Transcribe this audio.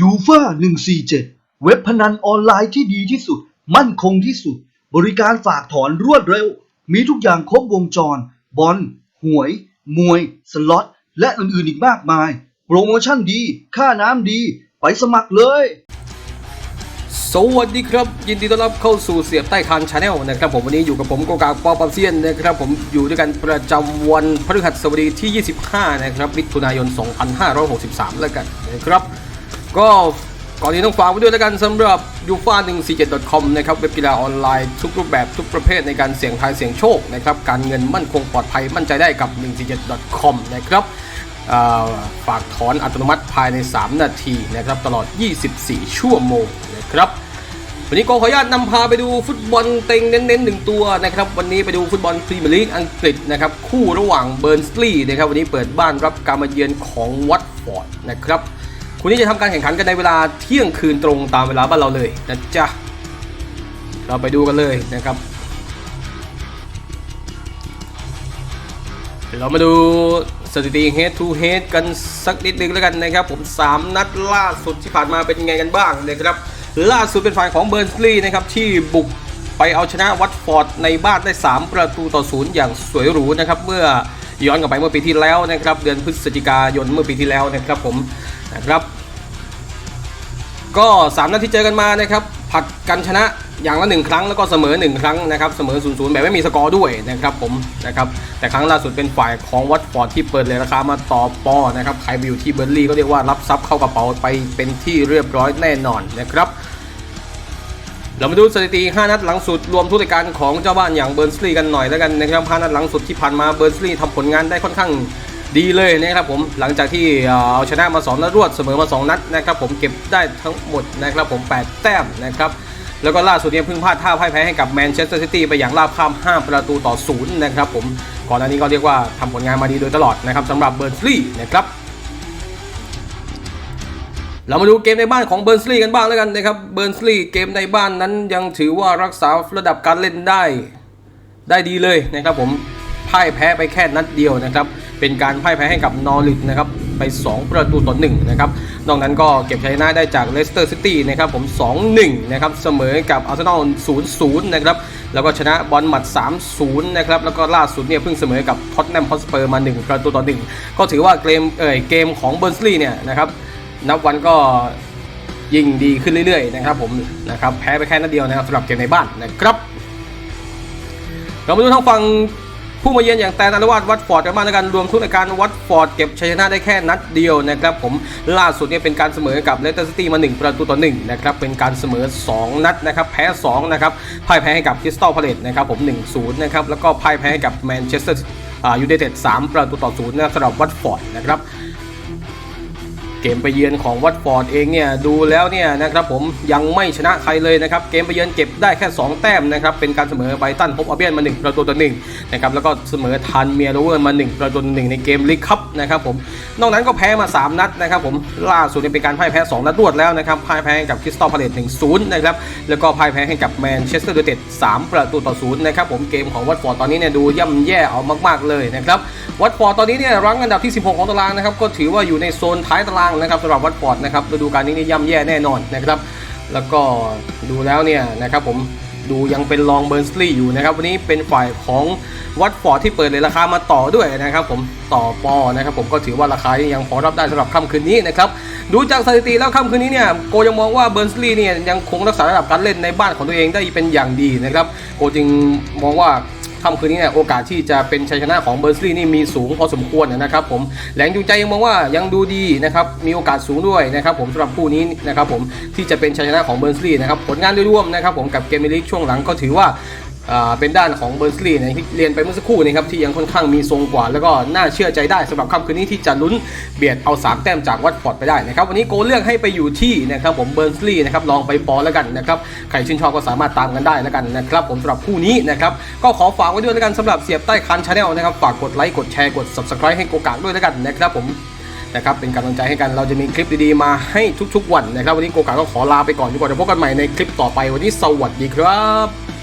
ยูฟา147 เว็บพนันออนไลน์ที่ดีที่สุด มั่นคงที่สุด บริการฝากถอนรวดเร็ว มีทุกอย่างครบวงจร บอล หวย มวย สล็อต และอื่นๆอีกมากมาย โปรโมชั่นดี ค่าน้ำดี ไปสมัครเลย สวัสดีครับ ยินดีต้อนรับเข้าสู่เสียบใต้คางชาแนลนะครับผมวันนี้อยู่กับผมโกกาปอปัมเซียนนะครับผมอยู่ด้วยกันประจำวันพฤหัสบดีที่ 25 นะครับมิถุนายน 2563 แล้วกันนะครับ ก็ก่อนนี้ต้องฝากไว้ด้วยแล้วกันสำหรับ u f a 1 4 7 com นะครับเว็บกีฬาออนไลน์ทุกรูปแบบทุกประเภทในการเสี่ยงทายเสี่ยงโชคนะครับการเงินมั่นคงปลอดภัยมั่นใจได้กับ 147 com นะครับฝากถอนอัตโนมัติภายใน 3 นาทีนะครับตลอด 24 ชั่วโมงนะครับวันนี้โกขออนุญาตนำพาไปดูฟุตบอลเต็งเน้นๆหนึ่งตัวนะครับวันนี้ไปดูฟุตบอลพรีเมียร์ลีกอังกฤษนะครับคู่ระหว่างเบิร์นสลีย์นะครับวันนี้เปิดบ้านรับการมาเยือนของวัตฟอร์ดนะครับ คู่นี้จะทำการแข่งขันกันในเวลาเที่ยงคืนตรงตามเวลาบ้านเราเลยนะจ๊ะ เราไปดูกันเลยนะครับ เรามาดูสถิติ head to head กันสักนิดนึงแล้วกันนะครับ ผม 3 นัดล่าสุดที่ผ่านมาเป็นไงกันบ้างนะครับ ล่าสุดเป็นฝ่ายของเบิร์นสลีย์นะครับที่บุกไปเอาชนะวัตฟอร์ดในบ้านได้ 3 ประตูต่อศูนย์อย่างสวยหรูนะครับ เมื่อย้อนกลับไปเมื่อปีที่แล้วนะครับ เดือนพฤศจิกายนเมื่อปีที่แล้วนะครับผม นะครับ ก็ 3 นัดที่เจอกันมานะครับผัดกันชนะอย่างละ 1 ครั้งแล้วก็เสมอ 1 ครั้งนะครับเสมอ0ูนย์แบบไม่มีสกอร์ด้วยนะครับผมนะครับแต่ครั้งล่าสุดเป็นฝ่ายของวัตฟอร์ดที่เปิดเลยราคามาต่อปอนะครับใครไปอยู่ที่เบอร์ลี่ก็เรียกว่ารับทรัพย์เข้ากระเป๋าไปเป็นที่เรียบร้อยแน่นอนนะครับเรามาดูสถิติ 5 นัดหลังสุดรวมทุกรายการของเจ้าบ้านอย่างเบิร์นสลีย์กันหน่อยแล้วกันนะครับ 5 นัดหลังสุดที่ผ่านมาเบิร์นสลีย์ทำผลงานได้ค่อนข้าง ดีเลยนะครับผมหลังจากที่เอาชนะมา2นัดรวดเสมอมา 2 นัดนะครับผมเก็บได้ทั้งหมดนะครับผม 8 แต้มนะครับแล้วก็ล่าสุดเนี่ยเพิ่งพลาดท่าพ่ายแพ้ให้กับแมนเชสเตอร์ซิตี้ไปอย่างราบคาบ5ประตูต่อศูนย์นะครับผมก่อนหน้านี้ก็เรียกว่าทำผลงานมาดีโดยตลอดนะครับสำหรับเบิร์นสลีย์นะครับเรามาดูเกมในบ้านของเบิร์นสลีย์กันบ้างแล้วกันนะครับเบิร์นสลีย์เกมในบ้านนั้นยังถือว่ารักษาระดับการเล่นได้ได้ดีเลยนะครับผมพ่ายแพ้ไปแค่นัดเดียวนะครับ เป็นการพ่ายแพ้ให้กับนอริทนะครับไป 2 ประตูต่อ1นะครับ นอกนั้นก็เก็บชัยชนะได้จากเลสเตอร์ซิตี้นะครับผม 2-1 นะครับ เสมอกับอาร์เซนอล 0-0 นะครับ แล้วก็ชนะบอลหมัด 3-0 นะครับ แล้วก็ล่าสุดเนี่ยเพิ่งเสมอกับท็อตแนมฮอสเปอร์มา 1 ประตูต่อ 1 ก็ถือว่าเกมเอ่ยเกมของเบิร์นสลีย์เนี่ยนะครับ นับวันก็ยิ่งดีขึ้นเรื่อยๆ นะครับผมนะครับแพ้ไปแค่นัดเดียวนะครับสำหรับเกมในบ้านนะครับ เรามาดูทางฝั่ง ผู้มาเยือนอย่างแตนอนุวัตวัตฟอร์ดกันบ้างในการรวมทุกในการวัตฟอร์ดเก็บชัยชนะได้แค่นัดเดียวนะครับผมล่าสุดเนี่ยเป็นการเสมอกับเลสเตอร์ซิตี้มา 1 ประตูต่อ1นะครับเป็นการเสมอ 2 นัดนะครับแพ้2นะครับพ่ายแพ้ให้กับคริสตัลพาเลตนะครับผม1-0นะครับแล้วก็พ่ายแพ้ให้กับแมนเชสเตอร์ยูไนเต็ด3ประตูต่อ0นะสำหรับวัตฟอร์ดนะครับ เกมไปเยือนของวัตฟอร์ดเองเนี่ยดูแล้วเนี่ยนะครับผมยังไม่ชนะใครเลยนะครับเกมไปเยือนเก็บได้แค่ 2 แต้มนะครับเป็นการเสมอไบตันพบอาเบียนมา 1 ประตูต่อ1นะครับแล้วก็เสมอทันเมียโรเวอร์มา 1 ประตูต่อ1ในเกมลีกคัพนะครับผมนอกนั้นก็แพ้มา 3 นัดนะครับผมล่าสุดเป็นการพ่ายแพ้ 2 นัดรวดแล้วนะครับพ่ายแพ้ให้กับคริสตัลพาเลต1-0นะครับแล้วก็พ่ายแพ้ให้กับแมนเชสเตอร์ยูไนเต็ด3ประตูต่อ0นะครับผมเกมของวัตฟอร์ดตอนนี้เนี่ยดูย่ำแย่เอามาก ๆเลยนะครับวัตฟอร์ดตอนนี้เนี่ยรั้งอันดับที่ 16 ของตารางนะครับก็ถือว่าอยู่ในโซนท้ายตารางนะครับสำหรับวัตฟอร์ดนะครับฤดูกาลนี้นี่ย่ำแย่แน่นอนนะครับ แล้วก็ดูแล้วเนี่ยนะครับผมดูยังเป็นรองเบิร์นสลีย์อยู่นะครับ วันนี้เป็นฝ่ายของวัตฟอร์ดที่เปิดเลยราคามาต่อด้วยนะครับ ผมต่อปอนะครับ ผมก็ถือว่าราคายังพอรับได้สำหรับค่ำคืนนี้นะครับดูจากสถิติแล้วค่ำคืนนี้เนี่ยโกยังมองว่าเบิร์นสลีย์เนี่ยยังคงรักษาระดับการเล่นในบ้านของตัวเองได้เป็นอย่างดีนะครับ โกจึงมองว่า ค่ำคืนนี้เนี่ยโอกาสที่จะเป็นชัยชนะของเบอร์ซี่นี่มีสูงพอสมควรนะครับผมแหลงจูงใจยังมองว่ายังดูดีนะครับมีโอกาสสูงด้วยนะครับผมสำหรับคู่นี้นะครับผมที่จะเป็นชัยชนะของเบอร์ซี่นะครับผลงานโดยรวมนะครับผมกับเกมลีกช่วงหลังก็ถือว่า เป็นด้านของเบอร์สลีย์นะที่เรียนไปเมื่อสักครู่นะครับที่ยังค่อนข้างมีทรงกว่า แล้วก็น่าเชื่อใจได้สำหรับค่ำคืนนี้ที่จะลุ้นเบียดเอา 3 แต้มจากวัตฟอร์ดไปได้นะครับวันนี้โกเลือกให้ไปอยู่ที่นะครับผมเบอร์สลีย์นะครับลองไปปอแล้วกันนะครับใครชื่นชอบก็สามารถตามกันได้แล้วกันนะครับผมสำหรับคู่นี้นะครับก็ขอฝากไว้ด้วยแล้วกันสำหรับเสียบใต้คันชาแนลนะครับฝากกดไลค์กดแชร์กด subscribe ให้โกกากด้วยแล้วกันนะครับผมนะครับเป็นกำลังใจให้กันเราจะมีคลิปดีๆมาให้ทุกๆวันนะครับวันนี้โกกาก็ขอลาไปก่อนดีกว่าเดี๋ยวพบกันใหม่ในคลิปต่อไปวันนี้สวัสดีครับ